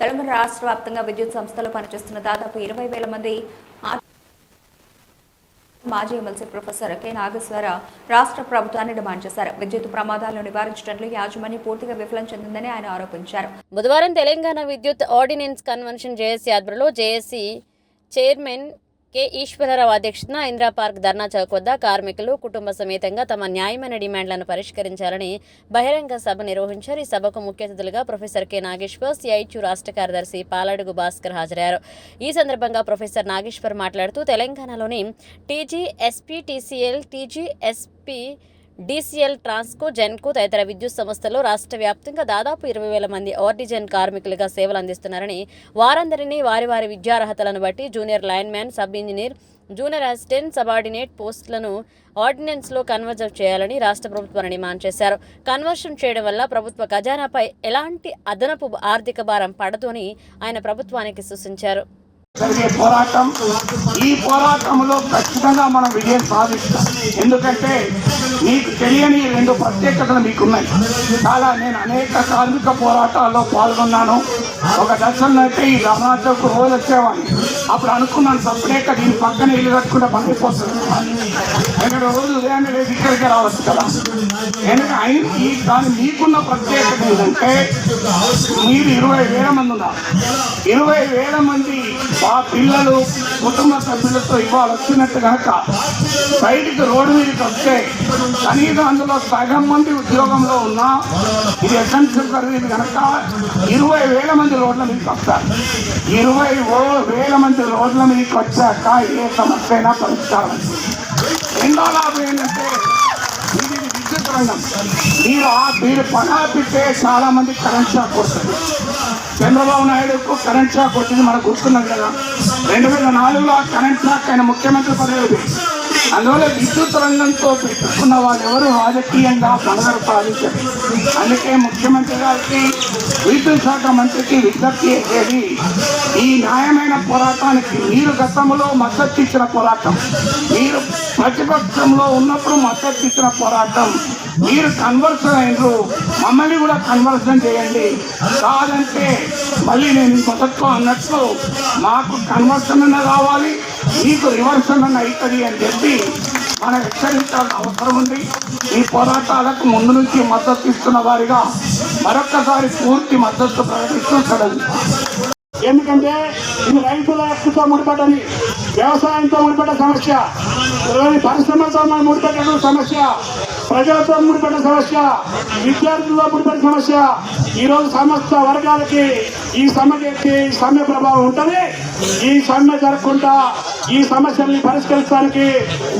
తెలంగాణ రాష్ట్ర వ్యాప్తంగా విద్యుత్ సంస్థలో పనిచేస్తున్న దాదాపు ఇరవై వేల మంది మాజీ ఎమ్మెల్సీ ప్రొఫెసర్ కె. నాగేశ్వర రాష్ట్ర ప్రభుత్వాన్ని డిమాండ్ చేశారు. విద్యుత్ ప్రమాదాలను నివారించడంలో యాజమాన్యం పూర్తిగా విఫలం చెందిందని ఆయన ఆరోపించారు. బుధవారం తెలంగాణ విద్యుత్ ఆర్డినెన్స్ కన్వెన్షన్ జేఏసీ ఆధ్వర్యంలో జేఏసీ చైర్మన్ కె ఈశ్వరరావు అధ్యక్షతన ఇందిరా పార్క్ ధర్నా చౌక్ వద్ద కార్మికులు కుటుంబ సమేతంగా తమ న్యాయమైన డిమాండ్లను పరిష్కరించాలని బహిరంగ సభ నిర్వహించారు. ఈ సభకు ముఖ్య అతిథులుగా ప్రొఫెసర్ కె నాగేశ్వర్ సిఐచు రాష్ట్ర కార్యదర్శి పాలడుగు భాస్కర్ హాజరయ్యారు. ఈ సందర్భంగా ప్రొఫెసర్ నాగేశ్వర్ మాట్లాడుతూ తెలంగాణలోని TG SP TCL TG SP DCL Transco Genco తదితర విద్యుత్ సంస్థల్లో రాష్ట్ర వ్యాప్తంగా దాదాపు ఇరవై వేల మంది ఆర్డిజన్ కార్మికులుగా సేవలు అందిస్తున్నారని వారందరినీ వారి వారి విద్యార్హతలను బట్టి junior line man sub engineer junior assistant subordinate పోస్టులను ఆర్డినెన్స్లో కన్వర్జన్ చేయాలని రాష్ట్ర ప్రభుత్వాన్ని డిమాండ్ చేశారు. కన్వర్షన్ చేయడం వల్ల ప్రభుత్వ ఖజానాపై ఎలాంటి అదనపు ఆర్థిక భారం పడదు అని ఆయన ప్రభుత్వానికి సూచించారు. జరిగే పోరాటం. ఈ పోరాటంలో ఖచ్చితంగా మనం విజయం సాధిస్తాం. ఎందుకంటే మీకు తెలియని రెండు ప్రత్యేకతలు మీకున్నాయి. చాలా నేను అనేక కార్మిక పోరాటాల్లో పాల్గొన్నాను. ఒక దశలో అయితే ఈ ధర్నాచకు రోజు వచ్చేవాడిని. అప్పుడు అనుకున్నాను సపరేట్గా దీని పక్కన ఇల్లు కట్టుకుంటే పని అయిపోతుంది ఎందుకంటే రోజు ఉదయాన్నే లేచి ఇక్కడికి రావచ్చు కదా. ఎందుకంటే ఆయన ఈ దాని మీకున్న ప్రత్యేకత ఏంటంటే మీరు ఇరవై వేల మంది ఉన్నారు. ఇరవై వేల మంది ఆ పిల్లలు కుటుంబ సభ్యులతో ఇవాళ వచ్చినట్టు కనుక బయటికి రోడ్డు మీదకి వస్తే కనీసం అందులో సగం మంది ఉద్యోగంలో ఉన్నా ఇది ఎసెన్షియల్ సర్వీస్ కనుక ఇరవై వేల మంది రోడ్ల మీదకి వస్తారు. ఇరవై ఓ వేల మంది రోడ్ల మీదకి వచ్చాక ఏ సమస్య అయినా పరిష్కారం. రెండో లాభం ఏంటంటే ఇది విద్యుత్ మీరు ఆ- మీరు పని చాలా మంది కరెంట్ షాక్ వస్తుంది. చంద్రబాబు నాయుడుకు కరెంట్ షాక్ వచ్చింది మనకు గుర్తున్నది కదా. రెండు వేల నాలుగులో ఆ కరెంట్ షాక్ ఆయన ముఖ్యమంత్రి పదవి అందువల్ల విద్యుత్ రంగంతో పెట్టుకున్న వాళ్ళు ఎవరు రాజకీయంగా మనగడ సాధించారు అందుకే ముఖ్యమంత్రి గారికి విద్యుత్ శాఖ మంత్రికి విజ్ఞప్తి చేసేది ఈ న్యాయమైన పోరాటానికి మీరు గతంలో మద్దతు ఇచ్చిన పోరాటం. మీరు ప్రతిపక్షంలో ఉన్నప్పుడు మద్దతు ఇచ్చిన పోరాటం. మీరు కన్వర్షన్ అయినరు మమ్మల్ని కూడా కన్వర్షన్ చేయండి. కాదంటే మళ్ళీ నేను మొదట్లో అన్నట్లు మాకు కన్వర్షన్ అన్న కావాలి మీకు విమర్శన అవుతుంది అని చెప్పి మనం హెచ్చరించాల్సిన అవసరం ఉంది. ఈ పోరాటాలకు ముందు నుంచి మద్దతు ఇస్తున్న వారిగా మరొక్కసారి పూర్తి మద్దతు ప్రకటిస్తూ ఎందుకంటే ఇది రైతుల హక్కుతో ముడిపడ్డది వ్యవసాయంతో ముడిపడ్డ సమస్య ఇరవై పరిశ్రమలతో ముడిపడ్డ సమస్య. ప్రజలతో ముడిపడిన సమస్య విద్యార్థులతో ముడిపడిన సమస్య ఈరోజు సమస్త వర్గాలకి ఈ సమ్మెకి ఈ సమ్మె ప్రభావం ఉంటుంది. ఈ సమ్మె జరగకుండా ఈ సమస్యల్ని పరిష్కరించడానికి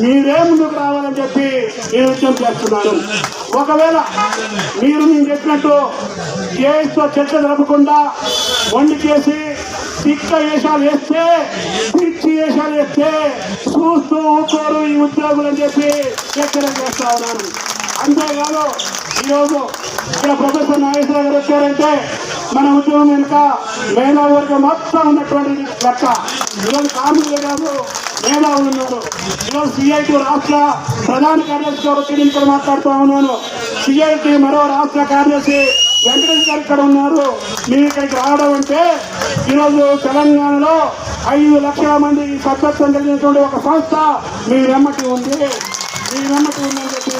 మీరే ముందుకు రావాలని చెప్పి నేను విజ్ఞప్తి చేస్తున్నాను. ఒకవేళ మీరు నేను చెప్పినట్టు కేసుతో చర్చ జరపకుండా వండి చేసి తిక్క వేషాలు వేస్తే పిచ్చి వేషాలు వేస్తే చూస్తూ ఊకోరు ఈ ఉద్యోగులు అని చెప్పి హెచ్చరిక చేస్తా ఉన్నారు. అంతేకాదు ఈరోజు ఇక్కడ ప్రొఫెసర్ నాగేశ్వర గారు వచ్చారంటే మన ఉద్యోగం వెనుక మేధావర్గం మొత్తం ఉన్నటువంటి లెక్క. ఈరోజు కార్మికులు కాదు మేధావులు ఉన్నారు. ఈరోజు సిఐటి రాష్ట్ర ప్రధాన కార్యదర్శి గారు వచ్చి నేను ఇక్కడ మాట్లాడుతూ ఉన్నాను. సిఐటి మరో రాష్ట్ర కార్యదర్శి వెంకటేష్ గారు ఇక్కడ ఉన్నారు. మీరు ఇక్కడికి రావడం అంటే ఈరోజు తెలంగాణలో ఐదు లక్షల మంది సభ్యత్వం కలిగినటువంటి ఒక సంస్థ మీ వెమ్మటి ఉంది. మీ వెమ్మటి ఉందని చెప్పి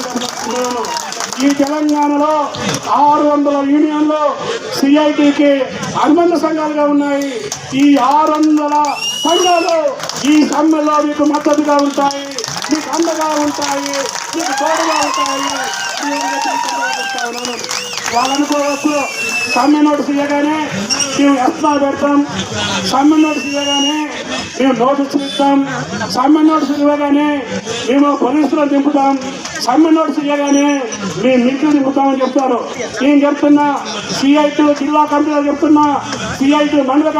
ఈ తెలంగాణలో ఆరు వందల యూనియన్లు సిఐటికి అనుబంధ సంఘాలుగా ఉన్నాయి. ఈ ఆరు వందల సంఘాలు ఈ సమ్మెలో మీకు మద్దతుగా ఉంటాయి. మీకు అండగా ఉంటాయి. మీకు తోడుగా ఉంటాయి. ఈ వాళ్ళు అనుకోవచ్చు సమ్మె నోటీస్ ఇవ్వగానే మేము ఎస్మా పెడతాం. సమ్మె నోటీస్ ఇవ్వగానే మేము నోటీసులు ఇస్తాం. సమ్మె నోటీస్ ఇవ్వగానే మేము పోలీసులు దింపుతాం. సమ్మె నోటీస్ ఇవ్వగానే మేము మిల్లు దింపుతామని చెప్తారు. నేను చెప్తున్నా సిఐటి జిల్లా కమిటీలో చెప్తున్నా సిఐటి మండల